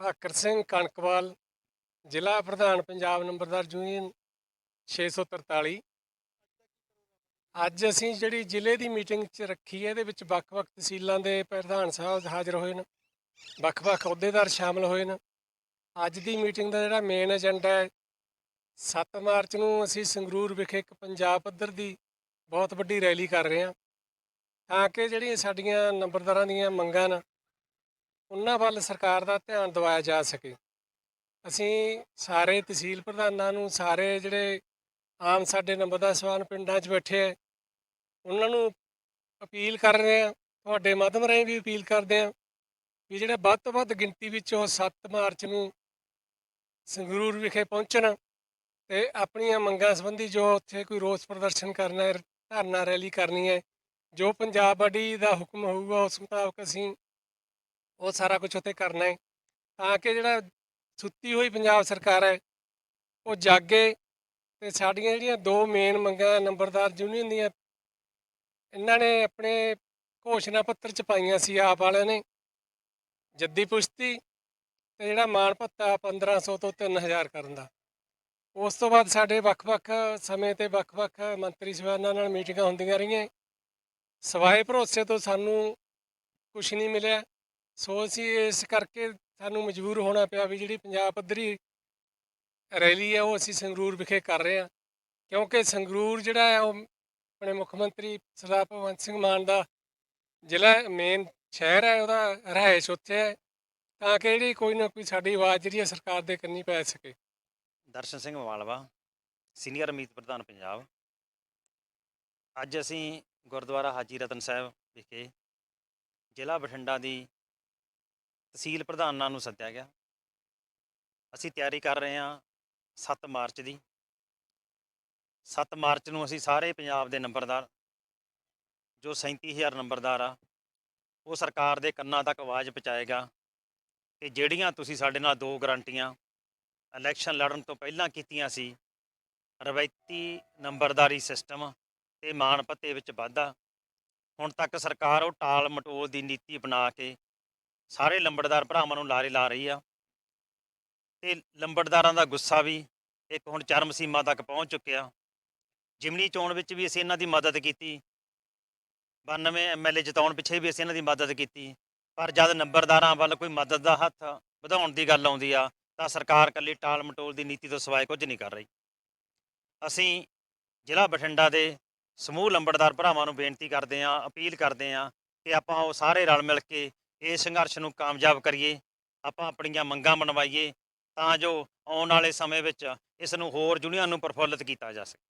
ਭਾਕਰ ਸਿੰਘ ਕਣਕਵਾਲ, ਜ਼ਿਲ੍ਹਾ ਪ੍ਰਧਾਨ ਪੰਜਾਬ ਨੰਬਰਦਾਰ ਯੂਨੀਅਨ 643 ਅੱਜ ਅਸੀਂ ਜਿਹੜੀ ਜ਼ਿਲ੍ਹੇ ਦੀ ਮੀਟਿੰਗ 'ਚ ਰੱਖੀ ਹੈ, ਇਹਦੇ ਵਿੱਚ ਵੱਖ-ਵੱਖ ਤਹਿਸੀਲਾਂ ਦੇ ਪ੍ਰਧਾਨ ਸਾਹਿਬ ਹਾਜ਼ਰ ਹੋਏ ਨੇ, ਵੱਖ-ਵੱਖ ਅਹੁਦੇਦਾਰ ਸ਼ਾਮਲ ਹੋਏ ਨੇ। ਅੱਜ ਦੀ ਮੀਟਿੰਗ ਦਾ ਜਿਹੜਾ ਮੇਨ ਏਜੰਡਾ ਹੈ 7 ਮਾਰਚ ਨੂੰ ਅਸੀਂ ਸੰਗਰੂਰ ਵਿਖੇ ਇੱਕ ਪੰਜਾਬ ਪੱਧਰ ਦੀ ਬਹੁਤ ਵੱਡੀ ਰੈਲੀ ਕਰ ਰਹੇ ਹਾਂ। ਤਾਂ ਕਿ ਜਿਹੜੀਆਂ ਸਾਡੀਆਂ ਨੰਬਰਦਾਰਾਂ ਦੀਆਂ ਮੰਗਾਂ ਨੇ, ਉਹਨਾਂ ਵੱਲ ਸਰਕਾਰ ਦਾ ਧਿਆਨ ਦਿਵਾਇਆ ਜਾ ਸਕੇ। ਅਸੀਂ ਸਾਰੇ ਤਹਿਸੀਲ ਪ੍ਰਧਾਨਾਂ ਨੂੰ, ਸਾਰੇ ਜਿਹੜੇ ਆਮ ਸਾਡੇ ਨੰਬਰਦਾਰ ਸਵਾਨ ਪਿੰਡਾਂ 'ਚ ਬੈਠੇ ਆ, ਉਹਨਾਂ ਨੂੰ ਅਪੀਲ ਕਰ ਰਹੇ ਆ ਤੁਹਾਡੇ ਮਾਧਿਅਮ ਰਾਹੀਂ ਵੀ ਅਪੀਲ ਕਰਦੇ ਆ ਵੀ ਜਿਹੜੇ ਵੱਧ ਤੋਂ ਵੱਧ ਗਿਣਤੀ ਵਿੱਚ ਉਹ 7 ਮਾਰਚ ਨੂੰ ਸੰਗਰੂਰ ਵਿਖੇ ਪਹੁੰਚਣ। ਤੇ ਆਪਣੀਆਂ ਮੰਗਾਂ ਸੰਬੰਧੀ ਜੋ ਉੱਥੇ ਕੋਈ ਰੋਸ ਪ੍ਰਦਰਸ਼ਨ ਕਰਨਾ ਹੈ, ਧਰਨਾ ਰੈਲੀ ਕਰਨੀ ਹੈ, ਜੋ ਪੰਜਾਬ ਬੜੀ ਦਾ ਹੁਕਮ ਹੋਊਗਾ, ਉਸ ਮੁਤਾਬਕ ਅਸੀਂ ਉਹ ਸਾਰਾ ਕੁਝ ਉੱਥੇ ਕਰਨਾ ਹੈ। ਤਾਂ ਕਿ ਜਿਹੜਾ ਸੁੱਤੀ ਹੋਈ ਪੰਜਾਬ ਸਰਕਾਰ ਹੈ, ਉਹ ਜਾਗੇ ਤੇ ਸਾਡੀਆਂ ਜਿਹੜੀਆਂ ਦੋ ਮੇਨ ਮੰਗਾਂ, ਨੰਬਰਦਾਰ ਯੂਨੀਅਨ ਦੀਆਂ, ਇਹਨਾਂ ਨੇ ਆਪਣੇ ਘੋਸ਼ਣਾ ਪੱਤਰ ਚ ਪਾਈਆਂ ਸੀ ਆਪ ਵਾਲਿਆਂ ਨੇ। ਜੱਦੀ ਪੁਸ਼ਤੀ ਤੇ ਜਿਹੜਾ ਮਾਣ ਭੱਤਾ 1500 ਤੋਂ 3000 ਕਰਨ ਦਾ। ਉਸ ਤੋਂ ਬਾਅਦ ਸਾਡੇ ਵੱਖ-ਵੱਖ ਸਮੇਂ ਤੇ ਵੱਖ-ਵੱਖ ਮੰਤਰੀ ਸਭਾਵਾਂ ਨਾਲ ਮੀਟਿੰਗਾਂ ਹੁੰਦੀਆਂ ਰਹੀਆਂ। ਸਵਾਏ ਭਰੋਸੇ ਤੋਂ ਸਾਨੂੰ ਕੁਝ ਨਹੀਂ ਮਿਲਿਆ। ਸੋ ਅਸੀਂ ਇਸ ਕਰਕੇ ਸਾਨੂੰ ਮਜਬੂਰ ਹੋਣਾ ਪਿਆ ਵੀ ਜਿਹੜੀ ਪੰਜਾਬ ਪੱਧਰੀ ਰੈਲੀ ਹੈ ਉਹ ਅਸੀਂ ਸੰਗਰੂਰ ਵਿਖੇ ਕਰ ਰਹੇ ਹਾਂ। ਕਿਉਂਕਿ ਸੰਗਰੂਰ ਜਿਹੜਾ ਹੈ, ਉਹ ਆਪਣੇ ਮੁੱਖ ਮੰਤਰੀ ਸਰਦਾਰ ਭਗਵੰਤ ਸਿੰਘ ਮਾਨ ਦਾ ਜ਼ਿਲ੍ਹਾ ਮੇਨ ਸ਼ਹਿਰ ਹੈ, ਉਹਦਾ ਰਹਿائش ਉੱਥੇ ਹੈ। ਤਾਂ ਕਿ ਜਿਹੜੀ ਕੋਈ ਨਾ ਕੋਈ ਸਾਡੀ ਆਵਾਜ਼ ਜਿਹੜੀ ਹੈ, ਸਰਕਾਰ ਦੇ ਕੰਨੀ ਪੈ ਸਕੇ। ਦਰਸ਼ਨ ਸਿੰਘ ਮਾਲਵਾ, ਸੀਨੀਅਰ ਅਮੀਤ ਪ੍ਰਧਾਨ ਪੰਜਾਬ। ਅੱਜ ਅਸੀਂ ਗੁਰਦੁਆਰਾ ਹਾਜੀ ਰਤਨ ਸਾਹਿਬ ਵਿਖੇ ਜ਼ਿਲ੍ਹਾ ਬਠਿੰਡਾ ਦੀ ਤਹਿਸੀਲ ਪ੍ਰਧਾਨਾਂ ਨੂੰ ਸੱਦਿਆ ਗਿਆ। ਅਸੀਂ ਤਿਆਰੀ ਕਰ ਰਹੇ ਹਾਂ 7 ਮਾਰਚ ਦੀ। 7 ਮਾਰਚ ਨੂੰ ਅਸੀਂ ਸਾਰੇ ਪੰਜਾਬ ਦੇ ਨੰਬਰਦਾਰ, ਜੋ 37000 ਨੰਬਰਦਾਰ ਆ, ਉਹ ਸਰਕਾਰ ਦੇ ਕੰਨਾਂ ਤੱਕ ਆਵਾਜ਼ ਪਹੁੰਚਾਏਗਾ ਕਿ ਜਿਹੜੀਆਂ ਤੁਸੀਂ ਸਾਡੇ ਨਾਲ ਦੋ ਗਰੰਟੀਆਂ ਇਲੈਕਸ਼ਨ ਲੜਨ ਤੋਂ ਪਹਿਲਾਂ ਕੀਤੀਆਂ ਸੀ। ਰਵਾਇਤੀ ਨੰਬਰਦਾਰੀ ਸਿਸਟਮ ਤੇ ਮਾਣ ਭੱਤੇ ਵਿੱਚ ਵਾਧਾ। ਹੁਣ ਤੱਕ ਸਰਕਾਰ ਉਹ ਟਾਲ ਮਟੋਲ ਦੀ ਨੀਤੀ ਬਣਾ ਕੇ ਸਾਰੇ ਲੰਬੜਦਾਰ ਭਰਾਵਾਂ ਨੂੰ ਲਾਰੇ ਲਾ ਰਹੀ ਆ। ਤੇ ਲੰਬੜਦਾਰਾਂ ਦਾ ਗੁੱਸਾ ਵੀ ਇੱਕ ਹੁਣ ਚਰਮ ਸੀਮਾ ਤੱਕ ਪਹੁੰਚ ਚੁੱਕਿਆ। ਜਿਮਨੀ ਚੋਣ ਵਿੱਚ ਵੀ ਅਸੀਂ ਇਹਨਾਂ ਦੀ ਮਦਦ ਕੀਤੀ। 92 ਐਮਐਲਏ ਜਿਤਾਉਣ ਪਿੱਛੇ ਵੀ ਅਸੀਂ ਇਹਨਾਂ ਦੀ ਮਦਦ ਕੀਤੀ। ਪਰ ਜਦ ਨੰਬਰਦਾਰਾਂ ਵੱਲ ਕੋਈ ਮਦਦ ਦਾ ਹੱਥ ਵਧਾਉਣ ਦੀ ਗੱਲ ਆਉਂਦੀ ਆ ਤਾਂ ਸਰਕਾਰ ਇਕੱਲੀ ਟਾਲ ਮਟੋਲ ਦੀ ਨੀਤੀ ਤੋਂ ਸਿਵਾਏ ਕੁਝ ਨਹੀਂ ਕਰ ਰਹੀ। ਅਸੀਂ ਜ਼ਿਲ੍ਹਾ ਬਠਿੰਡਾ ਦੇ ਸਮੂਹ ਲੰਬੜਦਾਰ ਭਰਾਵਾਂ ਨੂੰ ਬੇਨਤੀ ਕਰਦੇ ਆਂ ਅਪੀਲ ਕਰਦੇ ਆਂ ਕਿ ਆਪਾਂ ਉਹ ਸਾਰੇ ਰਲ ਮਿਲ ਕੇ ਇਸ ਸੰਘਰਸ਼ ਨੂੰ ਕਾਮਯਾਬ ਕਰੀਏ, ਆਪਾਂ ਆਪਣੀਆਂ ਮੰਗਾਂ ਮਨਵਾਈਏ ਤਾਂ ਜੋ ਆਉਣ ਵਾਲੇ ਸਮੇਂ ਵਿੱਚ ਇਸ ਨੂੰ ਹੋਰ ਯੂਨੀਅਨ ਨੂੰ ਪ੍ਰਫੁੱਲਤ ਕੀਤਾ ਜਾ ਸਕੇ।